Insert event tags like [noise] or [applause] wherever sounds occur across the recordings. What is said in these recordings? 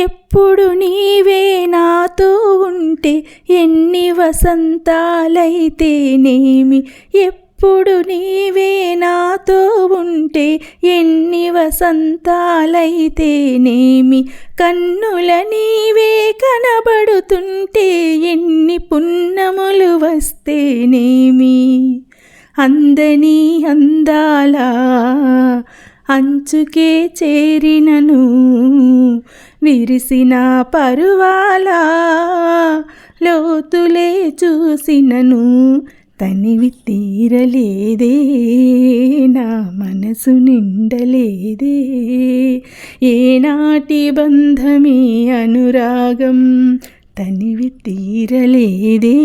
ఎప్పుడు నీవే నాతో ఉంటే ఎన్ని వసంతాలైతేనేమి ఎప్పుడు నీవే నాతో ఉంటే ఎన్ని వసంతాలైతేనేమి కన్నుల నీవే కనబడుతుంటే ఎన్ని పున్నములు వస్తేనేమి అందని అందాల అంచుకే చేరినను విరిసిన పరువాల లోతులే చూసినను తనివి తీరలేదే నా మనసు నిండలేదే. ఏనాటి బంధమే అనురాగం తనివి తీరలేదే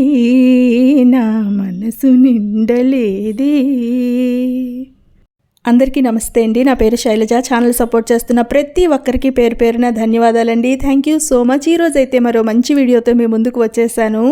నా మనసు నిండలేదే. అందరికీ నమస్తే అండి. నా పేరు శైలజ. ఛానల్ సపోర్ట్ చేస్తున్న ప్రతి ఒక్కరికి పేరు పేరున ధన్యవాదాలండి. Thank you so much. ఈరోజు అయితే మరో మంచి వీడియోతో మీ ముందుకు వచ్చేసాను.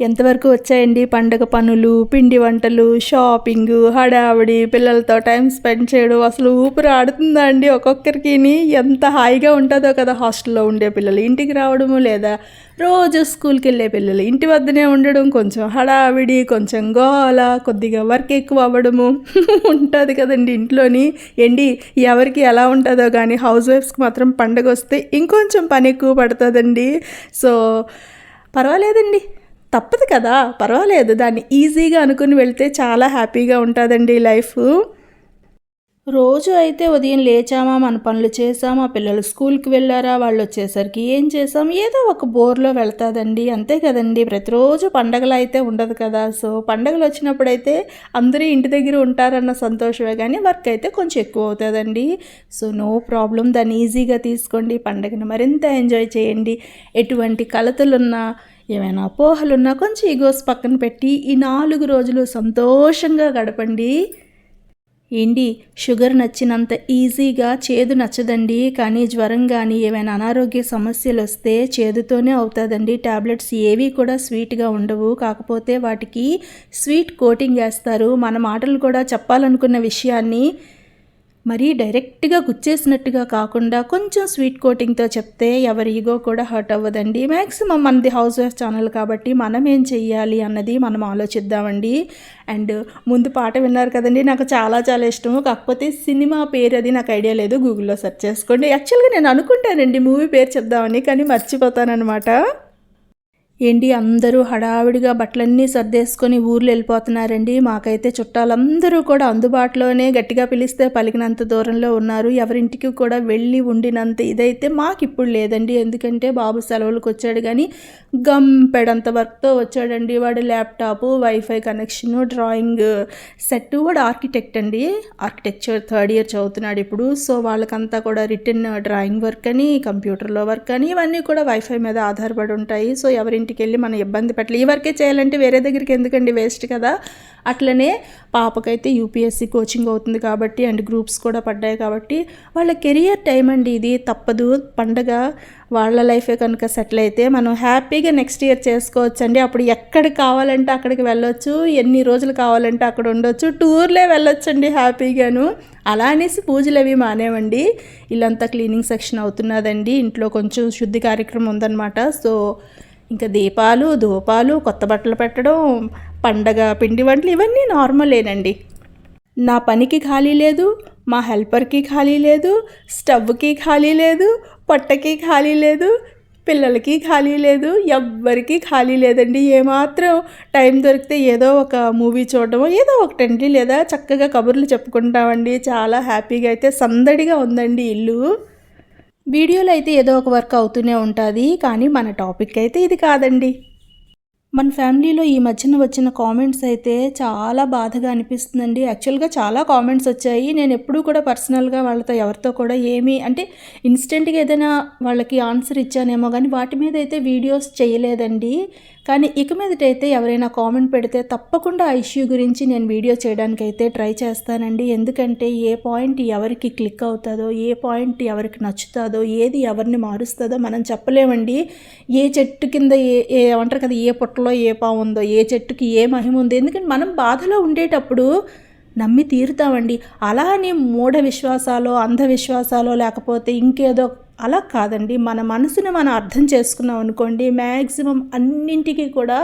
ఎంతవరకు వచ్చాయండి పండగ పనులు పిండి వంటలు షాపింగ్ హడావిడి పిల్లలతో టైం స్పెండ్ చేయడం అసలు ఊపిరి ఆడుతుందా అండి ఒక్కొక్కరికి ఎంత హాయిగా ఉంటుందో కదా హాస్టల్లో ఉండే పిల్లలు ఇంటికి రావడము లేదా రోజు స్కూల్కి వెళ్ళే పిల్లలు ఇంటి వద్దనే ఉండడం కొంచెం హడావిడి కొంచెం గోల కొద్దిగా వర్క్ ఎక్కువ అవ్వడము [laughs] ఉంటుంది కదండి ఇంట్లోని. ఏంటి? ఎవరికి ఎలా ఉంటుందో కానీ హౌస్ వైఫ్స్కి మాత్రం పండగ వస్తే ఇంకొంచెం పని ఎక్కువ పడుతుందండి. సో పర్వాలేదండి. తప్పదు కదా పర్వాలేదు. దాన్ని ఈజీగా అనుకుని వెళ్తే చాలా హ్యాపీగా ఉంటుందండి లైఫ్. రోజు అయితే ఉదయం లేచామా మన పనులు చేసామా పిల్లలు స్కూల్కి వెళ్ళారా వాళ్ళు వచ్చేసరికి ఏం చేసాం ఏదో ఒక బోర్లో వెళ్తాదండి. అంతే కదండి. ప్రతిరోజు పండగలు అయితే ఉండదు కదా. సో పండగలు వచ్చినప్పుడైతే అందరూ ఇంటి దగ్గర ఉంటారన్న సంతోషమే కానీ వర్క్ అయితే కొంచెం ఎక్కువ అవుతుందండి. సో నో ప్రాబ్లం దాన్ని ఈజీగా తీసుకోండి. పండగను మరింత ఎంజాయ్ చేయండి. ఎటువంటి కలతలున్నా ఏమైనా అపోహలున్నా కొంచెం ఈగోస్ పక్కన పెట్టి ఈ నాలుగు రోజులు సంతోషంగా గడపండి. ఏంటి? షుగర్ నచ్చినంత ఈజీగా చేదు నచ్చదండి. కానీ జ్వరం కానీ ఏమైనా అనారోగ్య సమస్యలు వస్తే చేదుతోనే అవుతుందండి. ట్యాబ్లెట్స్ ఏవి కూడా స్వీట్గా ఉండవు. కాకపోతే వాటికి స్వీట్ కోటింగ్ వేస్తారు. మన మాటలు కూడా చెప్పాలనుకున్న విషయాన్ని మరీ డైరెక్ట్గా గుచ్చేసినట్టుగా కాకుండా కొంచెం స్వీట్ కోటింగ్తో చెప్తే ఎవరి ఈగో కూడా హర్ట్ అవ్వదండి. మ్యాక్సిమం మనది హౌస్ వైఫ్ ఛానల్ కాబట్టి మనం ఏం చెయ్యాలి అన్నది మనం ఆలోచిద్దామండి. అండ్ ముందు పాట విన్నారు కదండి నాకు చాలా చాలా ఇష్టము. కాకపోతే సినిమా పేరు అది నాకు ఐడియా లేదు. గూగుల్లో సెర్చ్ చేసుకోండి. యాక్చువల్గా నేను అనుకుంటానండి మూవీ పేరు చెప్దామని కానీ మర్చిపోతానమాట ఏంటి అందరూ హడావిడిగా బట్టలన్నీ సర్దేసుకొని ఊర్లు వెళ్ళిపోతున్నారండి? మాకైతే చుట్టాలందరూ కూడా అందుబాటులోనే గట్టిగా పిలిస్తే పలికినంత దూరంలో ఉన్నారు. ఎవరింటికి కూడా వెళ్ళి ఉండినంత ఇదైతే మాకు ఇప్పుడు లేదండి. ఎందుకంటే బాబు సెలవులకు వచ్చాడు కానీ గంపెడంత వర్క్తో వచ్చాడండి. వాడు laptop wifi connection drawing set వాడు ఆర్కిటెక్ట్ అండి. ఆర్కిటెక్చర్ థర్డ్ ఇయర్ చదువుతున్నాడు ఇప్పుడు. సో వాళ్ళకంతా కూడా రిటర్న్ డ్రాయింగ్ వర్క్ అని కంప్యూటర్లో వర్క్ అని ఇవన్నీ కూడా వైఫై మీద ఆధారపడి ఉంటాయి. సో ఎవరింటి ఇంటికి వెళ్ళి మనం ఇబ్బంది పెట్టాలి. ఈ వరకే చేయాలంటే వేరే దగ్గరికి ఎందుకండి వేస్ట్ కదా? అట్లనే పాపకైతే యూపీఎస్సీ కోచింగ్ అవుతుంది కాబట్టి అండ్ గ్రూప్స్ కూడా పడ్డాయి కాబట్టి వాళ్ళ కెరియర్ టైం అండి ఇది. తప్పదు. పండగ వాళ్ళ లైఫే కనుక సెటిల్ అయితే మనం హ్యాపీగా నెక్స్ట్ ఇయర్ చేసుకోవచ్చు అండి అప్పుడు ఎక్కడికి కావాలంటే అక్కడికి వెళ్ళొచ్చు. ఎన్ని రోజులు కావాలంటే అక్కడ ఉండొచ్చు. టూర్లే వెళ్ళొచ్చండి హ్యాపీగాను. అలా అనేసి పూజలు అవి మానేవండి. ఇల్లంతా క్లీనింగ్ సెక్షన్ అవుతున్నదండి. ఇంట్లో కొంచెం శుద్ధి కార్యక్రమం ఉందన్నమాట. సో ఇంకా దీపాలు ధూపాలు కొత్త బట్టలు పెట్టడం పండగ పిండి వంటలు ఇవన్నీ నార్మలేనండి. నా పనికి ఖాళీ లేదు మా హెల్పర్కి ఖాళీ లేదు స్టవ్కి ఖాళీ లేదు పొట్టకి ఖాళీ లేదు పిల్లలకి ఖాళీ లేదు ఎవ్వరికి ఖాళీ లేదండి. ఏమాత్రం టైం దొరికితే ఏదో ఒక మూవీ చూడడం ఏదో ఒకటండి లేదా చక్కగా కబుర్లు చెప్పుకుంటామండి. చాలా హ్యాపీగా అయితే సందడిగా ఉందండి ఇల్లు. వీడియోలు అయితే ఏదో ఒక వర్క్ అవుతూనే ఉంటుంది కానీ మన టాపిక్ అయితే ఇది కాదండి. మన ఫ్యామిలీలో ఈ మధ్యన వచ్చిన కామెంట్స్ అయితే చాలా బాధగా అనిపిస్తుందండి. యాక్చువల్గా చాలా కామెంట్స్ వచ్చాయి. నేను ఎప్పుడూ కూడా పర్సనల్గా వాళ్ళతో ఎవరితో కూడా ఏమీ అంటే ఇన్స్టెంట్గా ఏదైనా వాళ్ళకి ఆన్సర్ ఇచ్చానేమో కానీ వాటి మీద అయితే వీడియోస్ చేయలేదండి. కానీ ఇక మీదటైతే ఎవరైనా కామెంట్ పెడితే తప్పకుండా ఆ ఇష్యూ గురించి నేను వీడియో చేయడానికి అయితే ట్రై చేస్తానండి. ఎందుకంటే ఏ పాయింట్ ఎవరికి క్లిక్ అవుతుందో ఏ పాయింట్ ఎవరికి నచ్చుతుందో ఏది ఎవరిని మారుస్తుందో మనం చెప్పలేమండి. ఏ చెట్టు కింద ఏ ఏ ఏమంటారు కదా ఏ పుట్టలో ఏ పావు ఉందో ఏ చెట్టుకి ఏ మహిమ ఉందో. ఎందుకంటే మనం బాధలో ఉండేటప్పుడు నమ్మి తీరుతామండి. అలా అని మూఢ విశ్వాసాలో అంధవిశ్వాసాలో లేకపోతే ఇంకేదో అలా కాదండి. మన మనసుని మనం అర్థం చేసుకున్నాం అనుకోండి మ్యాక్సిమం అన్నింటికి కూడా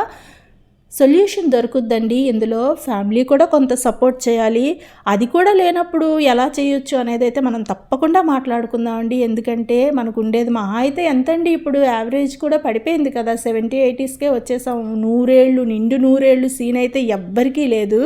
సొల్యూషన్ దొరుకుద్దండి. ఇందులో ఫ్యామిలీ కూడా కొంత సపోర్ట్ చేయాలి. అది కూడా లేనప్పుడు ఎలా చేయొచ్చు అనేది అయితే మనం తప్పకుండా మాట్లాడుకుందామండి. ఎందుకంటే మనకు ఉండేది మహా అయితే ఎంతండి. ఇప్పుడు యావరేజ్ కూడా పడిపోయింది కదా. సెవెంటీ ఎయిటీస్కే వచ్చేసాము నూరేళ్ళు నిండు నూరేళ్ళు సీన్ అయితే ఎవ్వరికీ లేదు.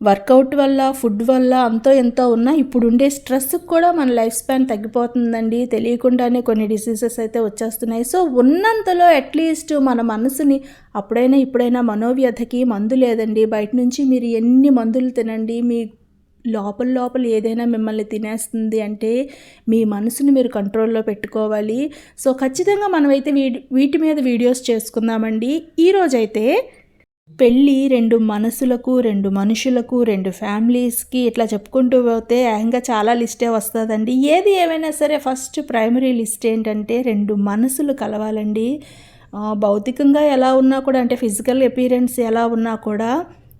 వర్కౌట్ వల్ల ఫుడ్ వల్ల అంతో ఎంతో ఉన్నా ఇప్పుడు ఉండే స్ట్రెస్కి కూడా మన లైఫ్ స్పాన్ తగ్గిపోతుందండి. తెలియకుండానే కొన్ని డిసీజెస్ అయితే వచ్చేస్తున్నాయి. సో ఉన్నంతలో అట్లీస్ట్ మన మనసుని అప్పుడైనా ఇప్పుడైనా మనోవ్యధకి మందు లేదండి. బయట నుంచి మీరు ఎన్ని మందులు తినండి మీ లోపల లోపల ఏదైనా మిమ్మల్ని తినేస్తుంది అంటే మీ మనసుని మీరు కంట్రోల్లో పెట్టుకోవాలి. సో ఖచ్చితంగా మనమైతే వీటి మీద వీడియోస్ చేసుకుందామండి. ఈరోజైతే పెళ్ళి రెండు మనసులకు రెండు మనుషులకు రెండు ఫ్యామిలీస్కి ఇట్లా చెప్పుకుంటూ పోతే ఏకంగా చాలా లిస్టే వస్తుందండి. ఏది ఏమైనా సరే ఫస్ట్ ప్రైమరీ లిస్ట్ ఏంటంటే రెండు మనసులు కలవాలండి. భౌతికంగా ఎలా ఉన్నా కూడా అంటే ఫిజికల్ అపీరెన్స్ ఎలా ఉన్నా కూడా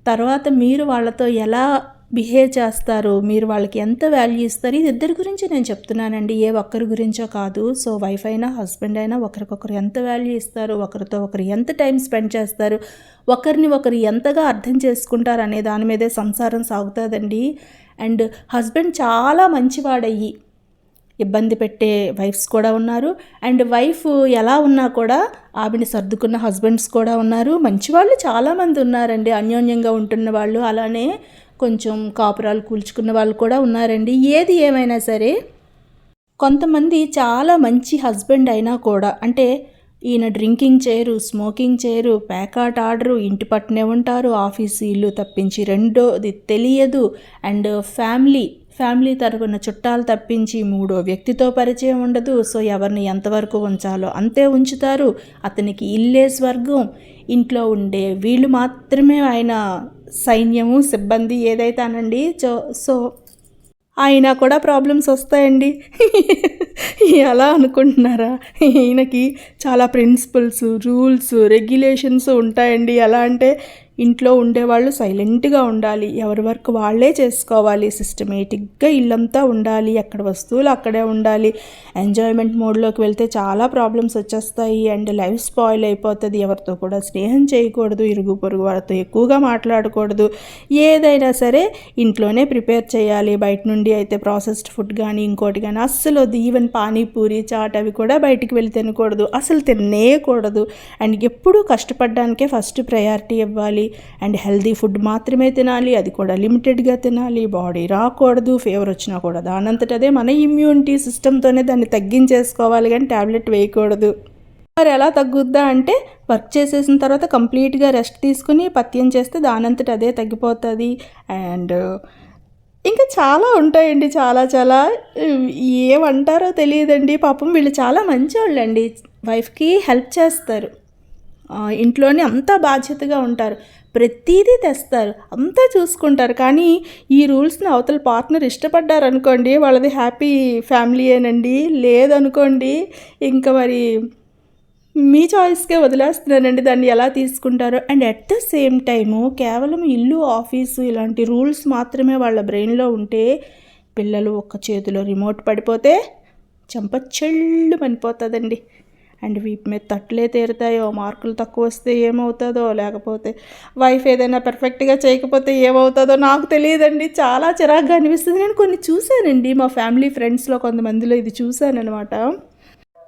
తర్వాత మీరు వాళ్ళతో ఎలా బిహేవ్ చేస్తారు మీరు వాళ్ళకి ఎంత వాల్యూ ఇస్తారు ఇది ఇద్దరి గురించి నేను చెప్తున్నానండి. ఏ ఒక్కరి గురించో కాదు. సో వైఫ్ అయినా హస్బెండ్ అయినా ఒకరికొకరు ఎంత వాల్యూ ఇస్తారు ఒకరితో ఒకరు ఎంత టైం స్పెండ్ చేస్తారు ఒకరిని ఒకరు ఎంతగా అర్థం చేసుకుంటారు అనే దాని మీదే సంసారం సాగుతుందండి. అండ్ హస్బెండ్ చాలా మంచివాడయ్యి. ఇబ్బంది పెట్టే వైఫ్స్ కూడా ఉన్నారు. అండ్ వైఫ్ ఎలా ఉన్నా కూడా ఆవిడని సర్దుకున్న హస్బెండ్స్ కూడా ఉన్నారు. మంచి వాళ్ళు చాలామంది ఉన్నారండి. అన్యోన్యంగా ఉంటున్న వాళ్ళు అలానే కొంచెం కాపురాలు కూల్చుకున్న వాళ్ళు కూడా ఉన్నారండి. ఏది ఏమైనా సరే కొంతమంది చాలా మంచి హస్బెండ్ అయినా కూడా అంటే ఈయన డ్రింకింగ్ చేయరు స్మోకింగ్ చేయరు ప్యాకాట్ ఆర్డరు ఇంటి పట్టునే ఉంటారు ఆఫీసు ఇల్లు తప్పించి రెండోది తెలియదు. అండ్ ఫ్యామిలీ ఫ్యామిలీ తరపున చుట్టాలు తప్పించి మూడో వ్యక్తితో పరిచయం ఉండదు. సో ఎవరిని ఎంతవరకు ఉంచాలో అంతే ఉంచుతారు. అతనికి ఇల్లే స్వర్గం. ఇంట్లో ఉండే వీళ్ళు మాత్రమే ఆయన సైన్యము సిబ్బంది ఏదైతే అనండి సో సో అయినా కూడా ప్రాబ్లమ్స్ వస్తాయండి. [laughs] ఎలా అనుకుంటున్నారా? ఈయనకి చాలా ప్రిన్సిపల్స్ రూల్స్ రెగ్యులేషన్స్ ఉంటాయండి. ఎలా అంటే ఇంట్లో ఉండేవాళ్ళు సైలెంట్గా ఉండాలి. ఎవరి వర్క్ వాళ్ళే చేసుకోవాలి. సిస్టమేటిక్గా ఇల్లంతా ఉండాలి. ఎక్కడ వస్తువులు అక్కడే ఉండాలి. ఎంజాయ్మెంట్ మోడ్లోకి వెళ్తే చాలా ప్రాబ్లమ్స్ వచ్చేస్తాయి. అండ్ లైఫ్ స్పాయిల్ అయిపోతుంది. ఎవరితో కూడా స్నేహం చేయకూడదు. ఇరుగు పొరుగు వారితో ఎక్కువగా మాట్లాడకూడదు. ఏదైనా సరే ఇంట్లోనే ప్రిపేర్ చేయాలి. బయట నుండి అయితే ప్రాసెస్డ్ ఫుడ్ కానీ ఇంకోటి కానీ అస్సలు వద్దు. ఈవెన్ పానీపూరి చాట్ అవి కూడా బయటికి వెళ్ళి తినకూడదు. అసలు తినేయకూడదు అండ్ ఎప్పుడూ కష్టపడడానికే ఫస్ట్ ప్రయారిటీ ఇవ్వాలి. అండ్ హెల్దీ ఫుడ్ మాత్రమే తినాలి అది కూడా లిమిటెడ్గా తినాలి బాడీ రాకూడదు ఫీవర్ వచ్చినా కూడా దానంతటదే మన ఇమ్యూనిటీ సిస్టమ్తోనే దాన్ని తగ్గించేసుకోవాలి కానీ ట్యాబ్లెట్ వేయకూడదు. మరి ఎలా తగ్గుద్దా అంటే వర్క్ చేసేసిన తర్వాత కంప్లీట్గా రెస్ట్ తీసుకుని పత్యం చేస్తే దానంతట అదే తగ్గిపోతుంది. అండ్ ఇంకా చాలా ఉంటాయండి చాలా చాలా. ఏమంటారో తెలియదండి పాపం వీళ్ళు చాలా మంచివాళ్ళండి వైఫ్కి హెల్ప్ చేస్తారు. ఇంట్లోనే అంతా బాధ్యతగా ఉంటారు. ప్రతిదీ తెస్తారు. అంతా చూసుకుంటారు. కానీ ఈ రూల్స్ని అవతల పార్ట్నర్ ఇష్టపడ్డారనుకోండి వాళ్ళది హ్యాపీ ఫ్యామిలీయేనండి. లేదనుకోండి ఇంకా మరి మీ చాయిస్కే వదిలేస్తున్నానండి. దాన్ని ఎలా తీసుకుంటారో. And at the same time కేవలం ఇల్లు ఆఫీసు ఇలాంటి రూల్స్ మాత్రమే వాళ్ళ బ్రెయిన్లో ఉంటే పిల్లలు ఒక్క చేతిలో రిమోట్ పడిపోతే చెంపచెళ్ళు పనిపోతుందండి. అండ్ వీటి మీద తట్లే తీరుతాయో మార్కులు తక్కువ వస్తే ఏమవుతుందో లేకపోతే వైఫ్ ఏదైనా పర్ఫెక్ట్గా చేయకపోతే ఏమవుతుందో నాకు తెలియదండి. చాలా చిరాగ్గా అనిపిస్తుంది. నేను కొన్ని చూశానండి. మా ఫ్యామిలీ ఫ్రెండ్స్లో కొంతమందిలో ఇది చూశానమాట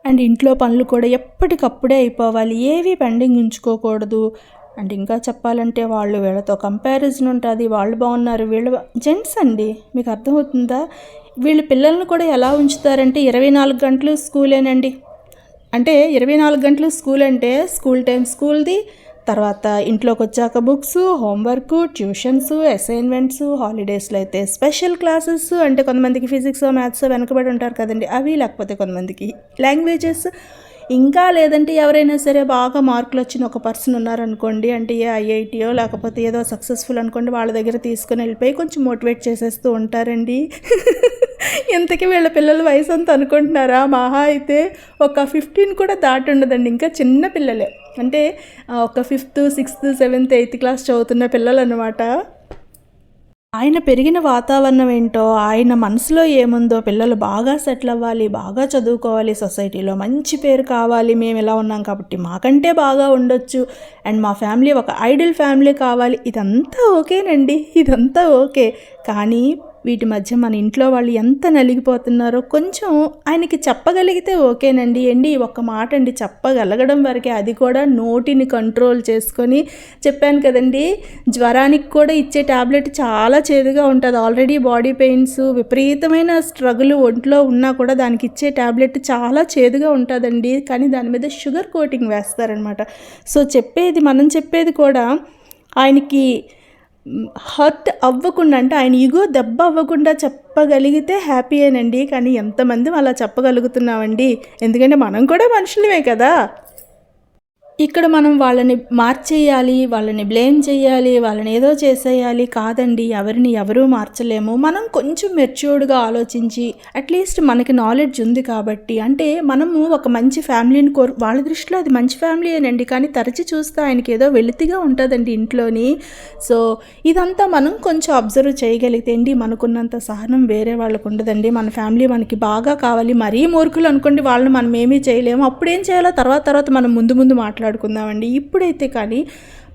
అండ్ ఇంట్లో పనులు కూడా ఎప్పటికప్పుడే అయిపోవాలి. ఏవి పెండింగ్ ఉంచుకోకూడదు. అండ్ ఇంకా చెప్పాలంటే వాళ్ళు వీళ్ళతో కంపారిజన్ ఉంటుంది. వాళ్ళు బాగున్నారు. వీళ్ళు జెంట్స్ అండి. మీకు అర్థమవుతుందా? వీళ్ళు పిల్లల్ని కూడా ఎలా ఉంచుతారంటే ఇరవై నాలుగు గంటలు స్కూలేనండి. అంటే ఇరవై నాలుగు గంటలు స్కూల్ అంటే స్కూల్ టైం స్కూల్ది తర్వాత ఇంట్లోకి వచ్చాక బుక్స్ హోంవర్క్ ట్యూషన్స్ అసైన్మెంట్స్ హాలిడేస్లో అయితే స్పెషల్ క్లాసెస్ అంటే కొంతమందికి ఫిజిక్స్ మ్యాథ్స్ వెనకబడి ఉంటారు కదండి అవి లేకపోతే కొంతమందికి లాంగ్వేజెస్ ఇంకా లేదంటే ఎవరైనా సరే బాగా మార్కులు వచ్చిన ఒక పర్సన్ ఉన్నారనుకోండి అంటే ఏ ఐఐటియో లేకపోతే ఏదో సక్సెస్ఫుల్ అనుకోండి వాళ్ళ దగ్గర తీసుకుని వెళ్ళిపోయి కొంచెం మోటివేట్ చేసేస్తూ ఉంటారండి. [laughs] ఇంతకీ వీళ్ళ పిల్లల వయసు అంత అనుకుంటున్నారా? మహా అయితే ఒక ఫిఫ్టీన్ కూడా దాటి ఉండదండి. ఇంకా చిన్న పిల్లలే. అంటే ఒక fifth sixth seventh eighth class చదువుతున్న పిల్లలు అనమాట ఆయన పెరిగిన వాతావరణం ఏంటో ఆయన మనసులో ఏముందో పిల్లలు బాగా సెటిల్ అవ్వాలి బాగా చదువుకోవాలి సొసైటీలో మంచి పేరు కావాలి మేము ఇలా ఉన్నాం కాబట్టి మాకంటే బాగా ఉండొచ్చు. అండ్ మా ఫ్యామిలీ ఒక ఐడల్ ఫ్యామిలీ కావాలి. ఇదంతా ఓకేనండి ఇదంతా ఓకే. కానీ వీటి మధ్య మన ఇంట్లో వాళ్ళు ఎంత నలిగిపోతున్నారో కొంచెం ఆయనకి చెప్పగలిగితే ఓకేనండి. అండి ఒక్క మాట అండి చెప్పగలగడం వరకే. అది కూడా నోటిని కంట్రోల్ చేసుకొని చెప్పాను కదండి. జ్వరానికి కూడా ఇచ్చే ట్యాబ్లెట్ చాలా చేదుగా ఉంటుంది. ఆల్రెడీ బాడీ పెయిన్స్ విపరీతమైన స్ట్రగుల్ ఒంట్లో ఉన్నా కూడా దానికి ఇచ్చే ట్యాబ్లెట్ చాలా చేదుగా ఉంటుందండి. కానీ దాని మీద షుగర్ కోటింగ్ వేస్తారనమాట. సో చెప్పేది మనం చెప్పేది కూడా ఆయనకి హర్ట్ అవ్వకుండా అంటే ఆయన ఇగో దెబ్బ అవ్వకుండా చెప్పగలిగితే హ్యాపీ అనండి కానీ ఎంతమంది అలా చెప్పగలుగుతున్నామండి? ఎందుకంటే మనం కూడా మనుషులమే కదా. ఇక్కడ మనం వాళ్ళని మార్చేయాలి వాళ్ళని బ్లేమ్ చేయాలి వాళ్ళని ఏదో చేసేయాలి కాదండి. ఎవరిని ఎవరూ మార్చలేము. మనం కొంచెం మెచ్యూర్డ్గా ఆలోచించి అట్లీస్ట్ మనకి నాలెడ్జ్ ఉంది కాబట్టి. అంటే మనము ఒక మంచి ఫ్యామిలీని కోరు వాళ్ళ దృష్టిలో అది మంచి ఫ్యామిలీ అనండి కానీ తరచి చూస్తే ఆయనకి ఏదో వెలితిగా ఉంటుందండి ఇంట్లోని. సో ఇదంతా మనం కొంచెం అబ్జర్వ్ చేయగలిగితే అండి మనకున్నంత సహనం వేరే వాళ్ళకు ఉండదండి. మన ఫ్యామిలీ మనకి బాగా కావాలి. మరీ మూర్ఖులు అనుకోండి వాళ్ళని మనం ఏమీ చేయలేము. అప్పుడు ఏం చేయాలో తర్వాత తర్వాత మనం ముందు ముందు మాట్లాడుకుందామండి. ఇప్పుడైతే కానీ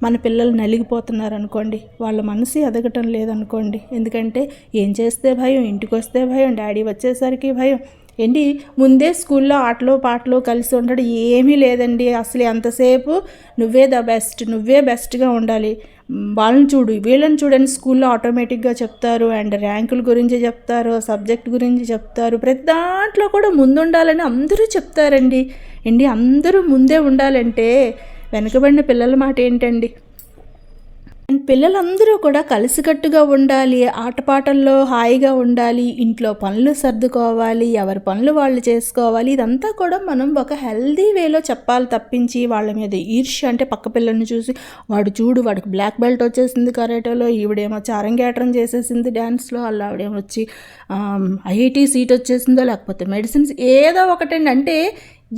మన పిల్లలు నలిగిపోతున్నారు అనుకోండి వాళ్ళ మనసు ఎదగటం లేదనుకోండి ఎందుకంటే ఏం చేస్తే భయం? ఇంటికి వస్తే భయం డాడీ వచ్చేసరికి భయం. ఏంటి? ముందే స్కూల్లో ఆటలు పాటలు కలిసి ఉండడం ఏమీ లేదండి. అసలు ఎంతసేపు నువ్వే ద బెస్ట్ నువ్వే బెస్ట్గా ఉండాలి. వాళ్ళని చూడు వీళ్ళని చూడని స్కూల్లో ఆటోమేటిక్గా చెప్తారు అండ్ ర్యాంకుల గురించి చెప్తారు సబ్జెక్ట్ గురించి చెప్తారు. ప్రతి దాంట్లో కూడా ముందుండాలని అందరూ చెప్తారండి. ఏంటి? అందరూ ముందే ఉండాలంటే వెనకబడిన పిల్లల మాట ఏంటండి? పిల్లలందరూ కూడా కలిసికట్టుగా ఉండాలి ఆటపాటల్లో హాయిగా ఉండాలి ఇంట్లో పనులు సర్దుకోవాలి ఎవరి పనులు వాళ్ళు చేసుకోవాలి ఇదంతా కూడా మనం ఒక హెల్దీ వేలో చెప్పాలి తప్పించి వాళ్ళ మీద ఈర్ష అంటే పక్క పిల్లల్ని చూసి వాడు చూడు వాడికి బ్లాక్ బెల్ట్ వచ్చేసింది కరాటోలో ఈవిడేమో చారంగేటరం చేసేసింది డ్యాన్స్లో అలా ఆవిడేమో వచ్చి ఐఐటి సీట్ వచ్చేసిందో లేకపోతే మెడిసిన్స్ ఏదో ఒకటండి. అంటే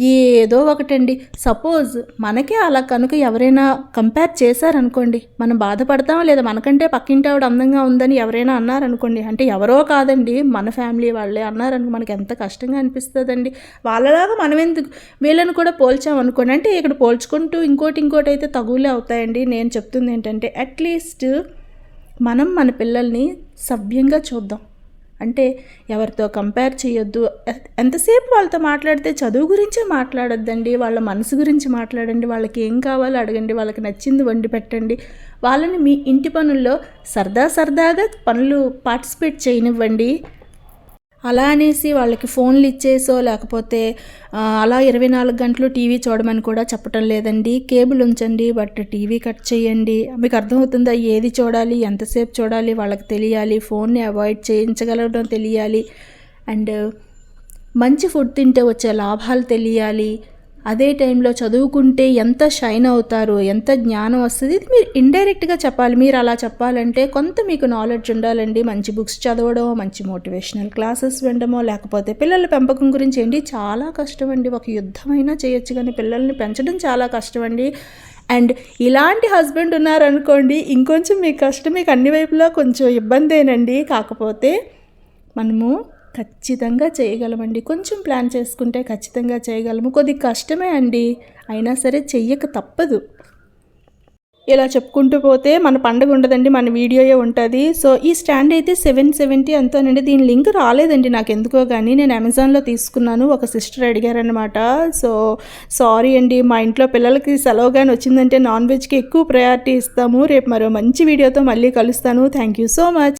ఏదో ఒకటండి. సపోజ్ మనకే అలా కనుక ఎవరైనా కంపేర్ చేశారనుకోండి మనం బాధపడతాం లేదా మనకంటే పక్కింటి ఆవిడ అందంగా ఉందని ఎవరైనా అన్నారనుకోండి అంటే ఎవరో కాదండి మన ఫ్యామిలీ వాళ్ళే అన్నారనుకో మనకి ఎంత కష్టంగా అనిపిస్తుందండి. వాళ్ళలాగా మనం ఎందుకు వీళ్ళని కూడా పోల్చామనుకోండి అంటే ఇక్కడ పోల్చుకుంటూ ఇంకోటి ఇంకోటి అయితే తగులే అవుతాయండి. నేను చెప్తుంది ఏంటంటే అట్లీస్ట్ మనం మన పిల్లల్ని సభ్యంగా చూద్దాం. అంటే ఎవరితో కంపేర్ చేయొద్దు. ఎంతసేపు వాళ్ళతో మాట్లాడితే చదువు గురించే మాట్లాడొద్దండి వాళ్ళ మనసు గురించి మాట్లాడండి వాళ్ళకి ఏం కావాలో అడగండి వాళ్ళకి నచ్చింది వండి పెట్టండి. వాళ్ళని మీ ఇంటి పనుల్లో సరదా సరదాగా పనులు పార్టిసిపేట్ చేయనివ్వండి. అలా అనేసి వాళ్ళకి ఫోన్లు ఇచ్చేసో లేకపోతే అలా ఇరవై నాలుగు గంటలు టీవీ చూడమని కూడా చెప్పటం లేదండి. కేబుల్ ఉంచండి బట్ టీవీ కట్ చేయండి. మీకు అర్థమవుతుందా? ఏది చూడాలి? ఎంతసేపు చూడాలి? వాళ్ళకి తెలియాలి. ఫోన్ని అవాయిడ్ చేయించగలగడం తెలియాలి. అండ్ మంచి ఫుడ్ తింటే వచ్చే లాభాలు తెలియాలి. అదే టైంలో చదువుకుంటే ఎంత షైన్ అవుతారు ఎంత జ్ఞానం వస్తుంది ఇది మీరు ఇండైరెక్ట్గా చెప్పాలి. మీరు అలా చెప్పాలంటే కొంత మీకు నాలెడ్జ్ ఉండాలండి. మంచి బుక్స్ చదవడం మంచి మోటివేషనల్ క్లాసెస్ వినడమో లేకపోతే పిల్లల పెంపకం గురించి ఏంటి? చాలా కష్టం అండి ఒక యుద్ధమైనా చేయొచ్చు కానీ పిల్లల్ని పెంచడం చాలా కష్టం అండి అండ్ ఇలాంటి హస్బెండ్ ఉన్నారనుకోండి ఇంకొంచెం మీకు కష్టం మీకు అన్ని వైపులా కొంచెం ఇబ్బందేనండి. కాకపోతే మనము ఖచ్చితంగా చేయగలమండి. కొంచెం ప్లాన్ చేసుకుంటే ఖచ్చితంగా చేయగలము. కొద్ది కష్టమే అండి. అయినా సరే చెయ్యక తప్పదు. ఇలా చెప్పుకుంటూ పోతే మన పండుగ ఉండదండి. మన వీడియోయే ఉంటుంది. సో ఈ స్టాండ్ అయితే సెవెన్ సెవెంటీ అంతోనండి దీని లింక్ రాలేదండి. నాకు ఎందుకో కానీ నేను అమెజాన్లో తీసుకున్నాను. ఒక సిస్టర్ అడిగారనమాట సో సారీ అండి. మా ఇంట్లో పిల్లలకి సెలవు కానీ వచ్చిందంటే నాన్ వెజ్కి ఎక్కువ ప్రయారిటీ ఇస్తాము. రేపు మరో మంచి వీడియోతో మళ్ళీ కలుస్తాను. Thank you so much.